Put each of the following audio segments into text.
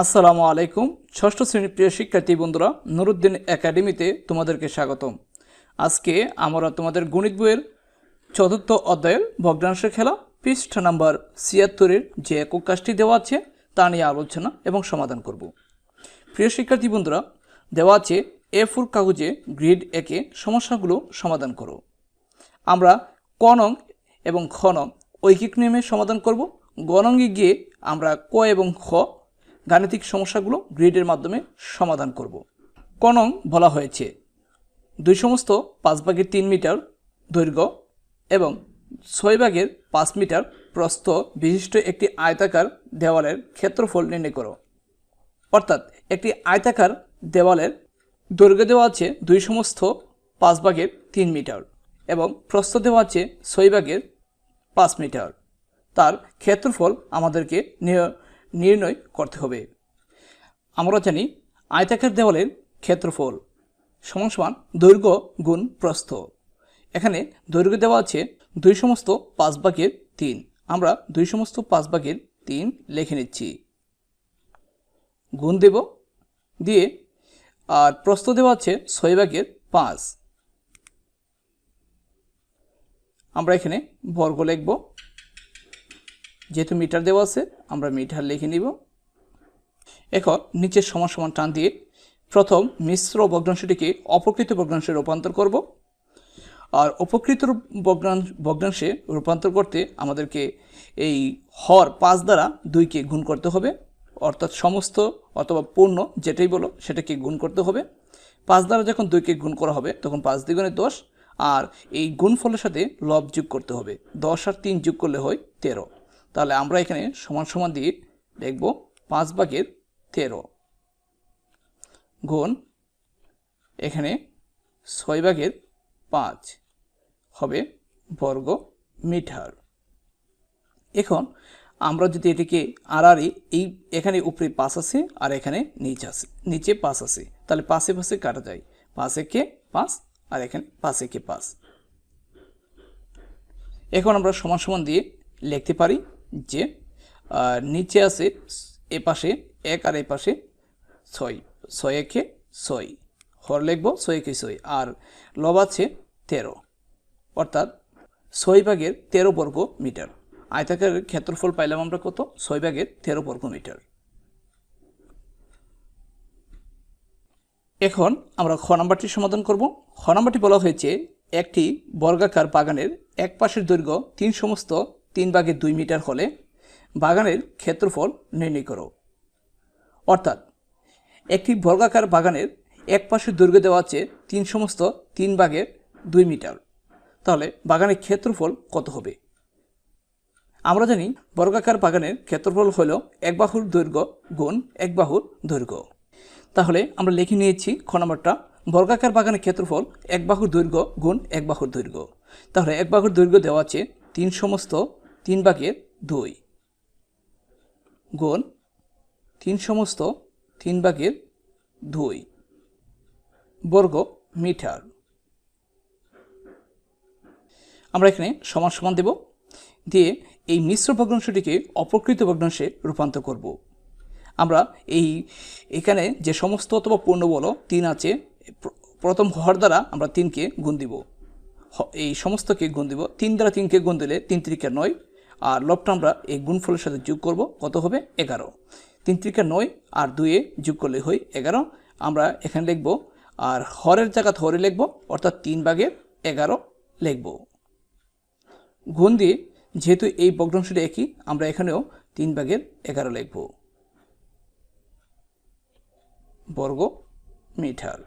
আসসালামু আলাইকুম। ষষ্ঠ শ্রেণির প্রিয় শিক্ষার্থী বন্ধুরা, নুরুদ্দিন একাডেমিতে তোমাদেরকে স্বাগতম। আজকে আমরা তোমাদের গণিত বইয়ের চতুর্থ অধ্যায়ের ভগ্নাংশের খেলা, পৃষ্ঠা নাম্বার ছিয়াত্তরের যে একক কাজটি দেওয়া আছে, তা নিয়ে আলোচনা এবং সমাধান করব। প্রিয় শিক্ষার্থী বন্ধুরা, দেওয়া আছে এ ফোর কাগজে গ্রিড একে সমস্যাগুলো সমাধান করো। আমরা ক নং এবং খ নং ঐকিক নিয়মে সমাধান করব। গ নঙ্গে গিয়ে আমরা ক এবং খ গাণিতিক সমস্যাগুলো গ্রিডের মাধ্যমে সমাধান করব। ক নং বলা হয়েছে। দুই সমস্ত পাঁচ ভাগের তিন মিটার দৈর্ঘ্য এবং ছয় ভাগের পাঁচ মিটার প্রস্থ বিশিষ্ট একটি আয়তাকার দেওয়ালের ক্ষেত্রফল নির্ণয় করো। অর্থাৎ একটি আয়তাকার দেওয়ালের দৈর্ঘ্য দেওয়া আছে দুই সমস্ত পাঁচ ভাগের তিন মিটার এবং প্রস্থ দেওয়া আছে ছয় ভাগের পাঁচ মিটার। তার ক্ষেত্রফল আমাদেরকে নির্ণয় করতে হবে। আমরা জানি আয়তাকার দেওয়ালের ক্ষেত্রফল সমান সমান দৈর্ঘ্য গুণ প্রস্থ। এখানে দৈর্ঘ্য দেওয়া আছে দুই সমস্ত পাঁচ ভাগের তিন। আমরা দুই সমস্ত পাঁচ ভাগের তিন লিখে নিচ্ছি। গুণ দেব দিয়ে, আর প্রস্থ দেওয়া আছে ছয় ভাগের পাঁচ। আমরা এখানে বর্গ লিখব। যেহেতু মিটার দেওয়া আছে, আমরা মিটার লিখে নিব। এখন নিচের সমান সমান টান দিয়ে প্রথম মিশ্র ভগ্নাংশটিকে অপকৃত ভগ্নাংশে রূপান্তর করব। আর অপকৃত ভগ্নাংশ ভগ্নাংশে রূপান্তর করতে আমাদেরকে এই হর পাঁচ দ্বারা দুইকে গুণ করতে হবে। অর্থাৎ সমস্ত অথবা পূর্ণ যেটাই বলো, সেটাকে গুণ করতে হবে। পাঁচ দ্বারা যখন দুইকে গুণ করা হবে, তখন পাঁচ দ্বিগুণে দশ। আর এই গুণফলের সাথে লব যোগ করতে হবে। দশ আর তিন যোগ করলে হয় তেরো। তাহলে আমরা এখানে সমান সমান দিয়ে দেখব পাঁচ ভাগের তেরো। গুণ এখানে ছয় ভাগের পাঁচ হবে বর্গ মিটার। এখন আমরা যদি এটিকে আড়াআড়ি এই এখানে উপরে পাঁচ আছে আর এখানে নিচ আছে, নিচে পাঁচ আছে, তাহলে পাশে পাশে কাটা যায়। পাঁচ একে পাঁচ আর এখানে পাঁচ একে পাঁচ। এখন আমরা সমান সমান দিয়ে লিখতে পারি যে নিচে আছে এ পাশে এক আর এ পাশে ছয়। ছয় একে ছয়। হর লিখব ছয় একে ছয়। আর লব আছে তেরো। অর্থাৎ ছয় ভাগের তেরো বর্গ মিটার। আয়তাকারের ক্ষেত্রফল পাইলাম আমরা কত? ছয় ভাগের তেরো বর্গ মিটার। এখন আমরা খ নাম্বারটি সমাধান করব। খ নাম্বারটি বলা হয়েছে একটি বর্গাকার বাগানের এক পাশের দৈর্ঘ্য তিন সমস্ত তিন ভাগের দুই মিটার হলে বাগানের ক্ষেত্রফল নির্ণয় করো। অর্থাৎ, একটি বর্গাকার বাগানের এক পাশের দৈর্ঘ্য দেওয়া আছে তিন সমস্ত তিন ভাগের দুই মিটার। তাহলে বাগানের ক্ষেত্রফল কত হবে? আমরা জানি বর্গাকার বাগানের ক্ষেত্রফল হলো এক বাহুর দৈর্ঘ্য গুণ এক বাহুর দৈর্ঘ্য। তাহলে আমরা লিখে নিয়েছি খ নম্বরটা, বর্গাকার বাগানের ক্ষেত্রফল এক বাহুর দৈর্ঘ্য গুণ এক বাহুর দৈর্ঘ্য। তাহলে এক বাহুর দৈর্ঘ্য দেওয়া আছে তিন সমস্ত তিন ভাগের দুই। গুণ তিন সমস্ত তিন ভাগের দুই বর্গ মিটার। আমরা এখানে সমান সমান দেব। দিয়ে এই মিশ্র ভগ্নাংশটিকে অপকৃত ভগ্নাংশে রূপান্তর করব। আমরা এই এখানে যে সমস্ত অথবা পূর্ণ বলো তিন আছে প্রথম হর দ্বারা আমরা তিনকে গুণ দিব। এই সমস্তকে গুণ দিব। তিন দ্বারা তিনকে গুণ দিলে তিন ত্রিকা নয়। আর লবটা আমরা এই গুণফলের সাথে যোগ করব, কত হবে? এগারো। তিন ত্রিকা নয় আর দুয়ে যোগ করলে হয় এগারো। আমরা এখানে লিখব, আর হরের জায়গা হরে লিখব, অর্থাৎ তিন ভাগের এগারো লিখব। গুণ দিয়ে, যেহেতু এই ভগ্নাংশটি একই, আমরা এখানেও তিন ভাগের এগারো লিখব। বর্গ মিটার।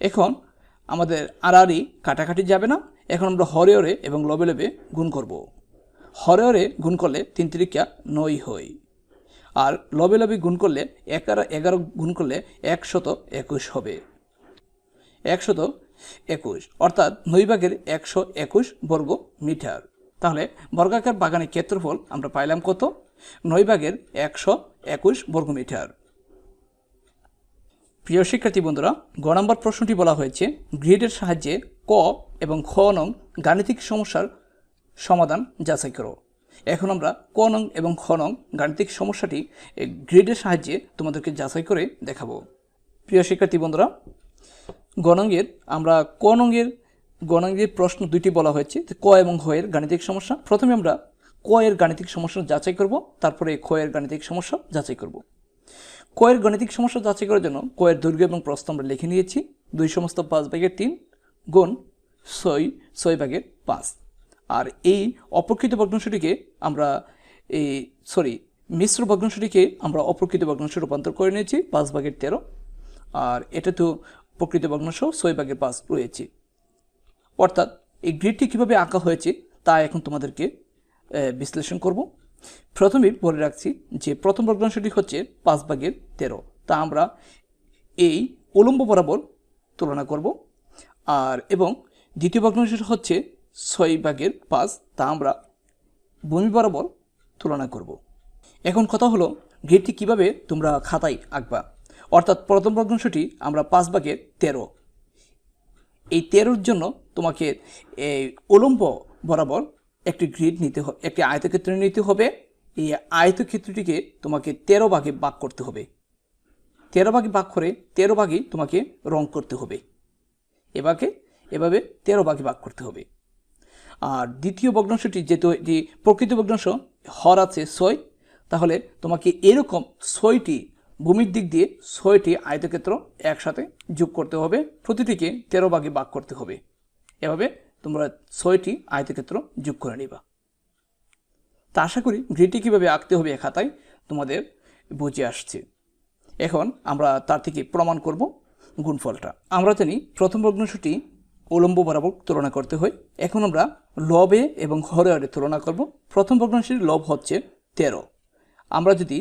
এখন আমাদের আড়াআড়ি কাটাকাটি যাবে না। এখন আমরা হরে হরে এবং লবে লবে গুণ করব। হরে হরে গুণ করলে তিন তিরিকা নয় হয়। আর লবে লবে গুণ করলে এগারো এগারো গুণ করলে একশত একুশ হবে। একশত একুশ, অর্থাৎ নয় ভাগের একশো একুশ বর্গ মিটার। তাহলে বর্গাকার বাগানের ক্ষেত্রফল আমরা পাইলাম কত? নয় ভাগের একশো একুশ বর্গ মিটার। প্রিয় শিক্ষার্থী বন্ধুরা, গ নম্বর প্রশ্নটি বলা হয়েছে, গ্রিডের সাহায্যে ক এবং খ নং গাণিতিক সমস্যার সমাধান যাচাই করো। এখন আমরা ক নং এবং খ নং গাণিতিক সমস্যাটি গ্রিডের সাহায্যে তোমাদেরকে যাচাই করে দেখাবো। প্রিয় শিক্ষার্থী বন্ধুরা, গণাঙ্গের, আমরা ক নঙ্গের গণাঙ্গের প্রশ্ন দুইটি বলা হয়েছে ক এবং খ এর গাণিতিক সমস্যা। প্রথমে আমরা ক এর গাণিতিক সমস্যা যাচাই করব, তারপরে খ এর গাণিতিক সমস্যা যাচাই করব। ক এর গাণিতিক সমস্যা যাচাই করার জন্য ক এর দৈর্ঘ্য এবং প্রস্থ আমরা লিখে নিয়েছি, দুই সমস্ত পাঁচ ভাগের তিন গুণ ছয় ছয় ভাগের পাঁচ। আর এই অপ্রকৃত ভগ্নাংশটিকে আমরা এই সরি মিশ্র ভগ্নাংশটিকে আমরা অপ্রকৃত ভগ্নাংশে রূপান্তর করে নিয়েছি, পাঁচ ভাগের তেরো। আর এটা তো প্রকৃত ভগ্নাংশ, ছয় ভাগের পাঁচ রয়েছে। অর্থাৎ এই গ্রিডটি কীভাবে আঁকা হয়েছে, তা এখন তোমাদেরকে বিশ্লেষণ করব। প্রথমে বলে রাখছি যে প্রথম ভগ্নাংশটি হচ্ছে পাঁচ ভাগের তেরো। তা আমরা এই উলম্ব বরাবর তুলনা করব। আর, এবং দ্বিতীয় ভগ্নাংশটি হচ্ছে ছয় ভাগের পাঁচ তা আমরা ভূমি বরাবর তুলনা করব। এখন কথা হলো গ্রিডটি কীভাবে তোমরা খাতায় আঁকবা? অর্থাৎ প্রথম ভগ্নাংশটি আমরা পাঁচ ভাগের তেরো। এই তেরোর জন্য তোমাকে উলম্ব বরাবর একটি গ্রিড নিতে হবে একটি আয়তক্ষেত্র নিতে হবে। এই আয়তক্ষেত্রটিকে তোমাকে তেরো ভাগে ভাগ করতে হবে। তেরো ভাগে ভাগ করে তেরো ভাগে তোমাকে রং করতে হবে। এভাবে এভাবে তেরো ভাগে ভাগ করতে হবে। আর দ্বিতীয় ভগ্নাংশটি যেহেতু এটি প্রকৃত ভগ্নাংশ, হর আছে ছয়, তাহলে তোমাকে এরকম ছয়টি ভূমির দিক দিয়ে ছয়টি আয়তক্ষেত্র একসাথে যোগ করতে হবে। প্রতিটিকে তেরো ভাগে ভাগ করতে হবে। এভাবে তোমরা ছয়টি আয়তক্ষেত্র যোগ করে নিবা। তা আশা করি গ্রিডটি কীভাবে আঁকতে হবে খাতায় তোমাদের বুঝে আসছে। এখন আমরা তার থেকে প্রমাণ করব গুণফলটা। আমরা জানি প্রথম ভগ্নাংশটি উলম্ব বরাবর তুলনা করতে হয়। এখন আমরা লবে এবং হরে তুলনা করব। প্রথম ভগ্নাংশের লব হচ্ছে তেরো। আমরা যদি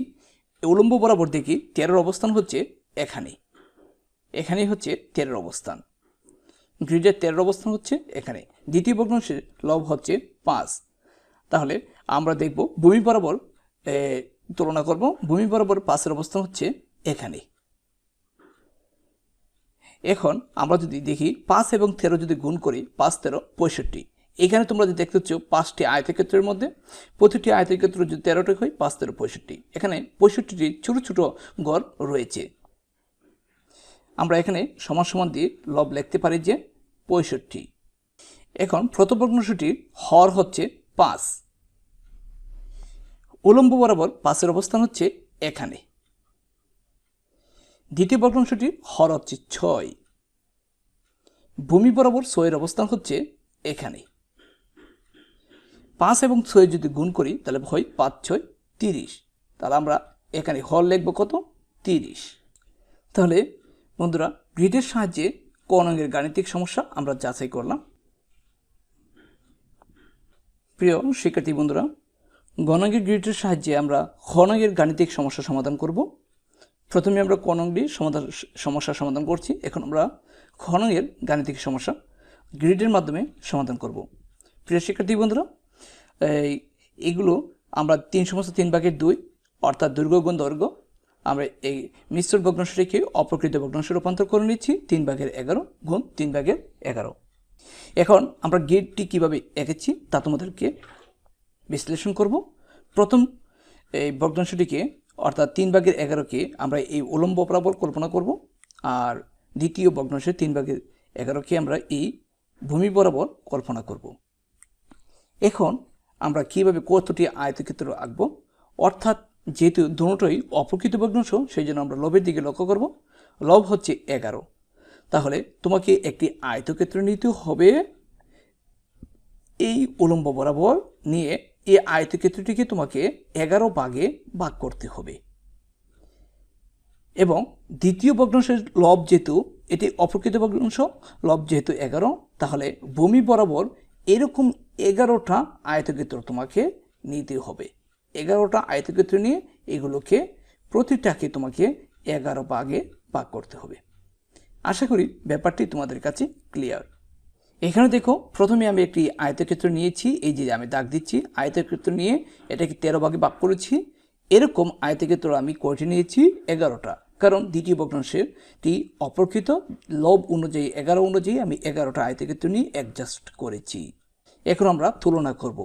উলম্ব বরাবর দেখি, তেরোর অবস্থান হচ্ছে এখানে। এখানেই হচ্ছে তেরোর অবস্থান। গ্রিডের তেরোর অবস্থান হচ্ছে এখানে। দ্বিতীয় ভগ্নাংশের লব হচ্ছে পাঁচ। তাহলে আমরা দেখব ভূমি বরাবর তুলনা করব। ভূমি বরাবর পাঁচের অবস্থান হচ্ছে এখানে। এখন আমরা যদি দেখি পাঁচ এবং তেরো যদি গুণ করি, পাঁচ, তেরো, পঁয়ষট্টি। এখানে তোমরা যদি দেখতে পাচ্ছ, পাঁচটি আয়তক্ষেত্রের মধ্যে প্রতিটি আয়তক্ষেত্র যদি তেরোটি হয়, পাঁচ, তেরো, পঁয়ষট্টি। এখানে পঁয়ষট্টিটি ছোট ছোট গড় রয়েছে। আমরা এখানে সমান সমান দিয়ে লব লিখতে পারি যে পঁয়ষট্টি। এখন প্রথম ভগ্নাংশটির হর হচ্ছে পাঁচ। উলম্ব বরাবর পাঁচের অবস্থান হচ্ছে এখানে। দ্বিতীয় ভগ্নাংশটির হর হচ্ছে ছয়। ভূমি বরাবর ছয়ের অবস্থান হচ্ছে এখানে। পাঁচ এবং ছয় যদি গুণ করি, তাহলে হয় পাঁচ, ছয়, তিরিশ। তাহলে আমরা এখানে হর লিখব কত? তিরিশ। তাহলে বন্ধুরা, গ্রিডের সাহায্যে ক নঙ্গের গাণিতিক সমস্যা আমরা যাচাই করলাম। প্রিয় শিক্ষার্থী বন্ধুরা গণকের গ্রিডের সাহায্যে আমরা খনকের গাণিতিক সমস্যা সমাধান করব। প্রথমে আমরা কনকটি সমাধান সমস্যার সমাধান করছি। এখন আমরা খনকের গাণিতিক সমস্যা গ্রিডের মাধ্যমে সমাধান করব। প্রিয় শিক্ষার্থী বন্ধুরা এগুলো আমরা তিন সমস্ত তিন ভাগের দুই, অর্থাৎ দৈর্ঘ্য গুণ দৈর্ঘ্য, আমরা এই মিশ্র ভগ্নাংশটিকে অপ্রকৃত ভগ্নাংশে রূপান্তর করে নিচ্ছি। তিন ভাগের এগারো গুণ তিন ভাগের এগারো। এখন আমরা গেটটি কীভাবে এঁকেছি তা তোমাদেরকে বিশ্লেষণ করব। প্রথম, এই ভগ্নাংশটিকে অর্থাৎ তিন ভাগের এগারোকে আমরা এই উলম্ব বরাবর কল্পনা করব, আর দ্বিতীয় ভগ্নাংশের তিন ভাগের এগারোকে আমরা এই ভূমি বরাবর কল্পনা করব। এখন আমরা কীভাবে কতটি আয়তক্ষেত্র আঁকবো? অর্থাৎ যেহেতু দুটোই অপ্রকৃত ভগ্নাংশ, সেই জন্য আমরা লবের দিকে লক্ষ্য করব। লব হচ্ছে এগারো। তাহলে তোমাকে একটি আয়তক্ষেত্র নিতে হবে এই উলম্ব বরাবর নিয়ে এই আয়তক্ষেত্রটিকে তোমাকে এগারো ভাগে ভাগ করতে হবে। এবং দ্বিতীয় ভগ্নাংশের লব যেহেতু, এটি অপ্রকৃত ভগ্নাংশ, লব যেহেতু এগারো, তাহলে ভূমি বরাবর এরকম এগারোটা আয়তক্ষেত্র তোমাকে নিতে হবে। এগারোটা আয়তক্ষেত্র নিয়ে এগুলোকে প্রতিটাকে তোমাকে এগারো ভাগে ভাগ করতে হবে। আশা করি ব্যাপারটি তোমাদের কাছে ক্লিয়ার এখানে দেখো, প্রথমে আমি একটি আয়তক্ষেত্র নিয়েছি, এই যে আমি দাগ দিচ্ছি, আয়তক্ষেত্র নিয়ে এটাকে তেরো ভাগে ভাগ করেছি। এরকম আয়তক্ষেত্র আমি কয়টি নিয়েছি? এগারোটা। কারণ দ্বিতীয় ভগ্নাংশের টি অপ্রকৃত, লব অনুযায়ী, এগারো অনুযায়ী আমি এগারোটা আয়তক্ষেত্র নিয়ে অ্যাডজাস্ট করেছি। এখন আমরা তুলনা করব,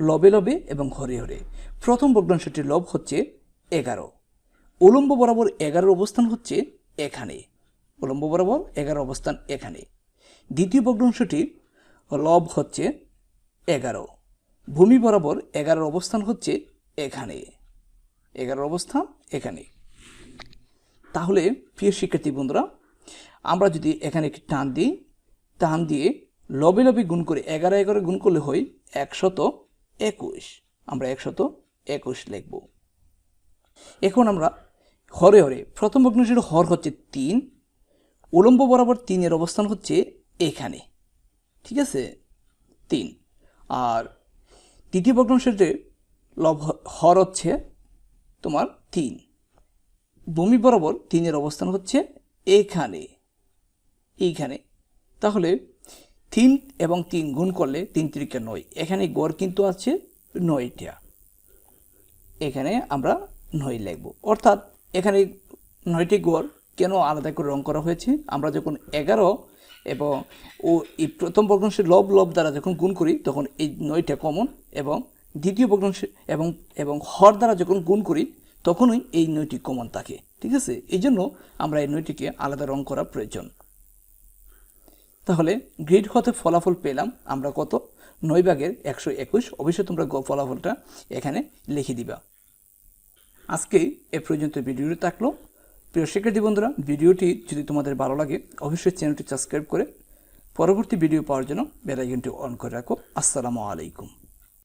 লবে লবে এবং হরে হরে। প্রথম ভগ্নাংশটির লব হচ্ছে এগারো। উলম্ব বরাবর এগারোর অবস্থান হচ্ছে এখানে। উলম্ব বরাবর এগারো অবস্থান এখানে। দ্বিতীয় ভগ্নাংশটির লব হচ্ছে এগারো। ভূমি বরাবর এগারোর অবস্থান হচ্ছে এখানে। এগারোর অবস্থান এখানে। তাহলে প্রিয় শিক্ষার্থী বন্ধুরা, আমরা যদি এখানে একটি টান দিই, টান দিয়ে লবে লবে গুণ করে এগারো এগারো গুণ করলে হয় একশত একুশ। আমরা একশত একুশ লিখব। এখন আমরা হরে হরে প্রথম ভগ্নাংশের হর হচ্ছে তিন, উলম্ব বরাবর তিনের অবস্থান হচ্ছে এখানে। ঠিক আছে? তিন। আর তৃতীয় যে লব হর হচ্ছে, তোমার তিন। ভূমি বরাবর তিনের অবস্থান হচ্ছে এখানে। এইখানে। তাহলে তিন এবং তিন গুণ করলে তিন তিরিকা নয়। এখানে গড় কিন্তু আছে নয়টা। এখানে আমরা নয় লিখব। অর্থাৎ এখানে নয়টি গড় কেন আলাদা করে রং করা হয়েছে? আমরা যখন এগারো এবং ও এই প্রথম ভগ্নাংশের লব লব দ্বারা যখন গুণ করি, তখন এই নয়টা কমন এবং দ্বিতীয় ভগ্নাংশ এবং এবং হর দ্বারা যখন গুণ করি, তখনই এই নয়টি কমন থাকে। ঠিক আছে? এই জন্য আমরা এই নয়টিকে আলাদা রং করা প্রয়োজন। তাহলে গ্রেড হতে ফলাফল পেলাম আমরা কত? নয় ভাগের একশো একুশ। অবশ্যই তোমরা ফলাফলটা এখানে লিখে দিবা। আজকে এ পর্যন্ত ভিডিওটি থাকল। প্রিয় শিক্ষার্থী বন্ধুরা, ভিডিওটি যদি তোমাদের ভালো লাগে, অবশ্যই চ্যানেলটি সাবস্ক্রাইব করে পরবর্তী ভিডিও পাওয়ার জন্য বেলাইকনটি অন করে রাখো। আসসালামু আলাইকুম।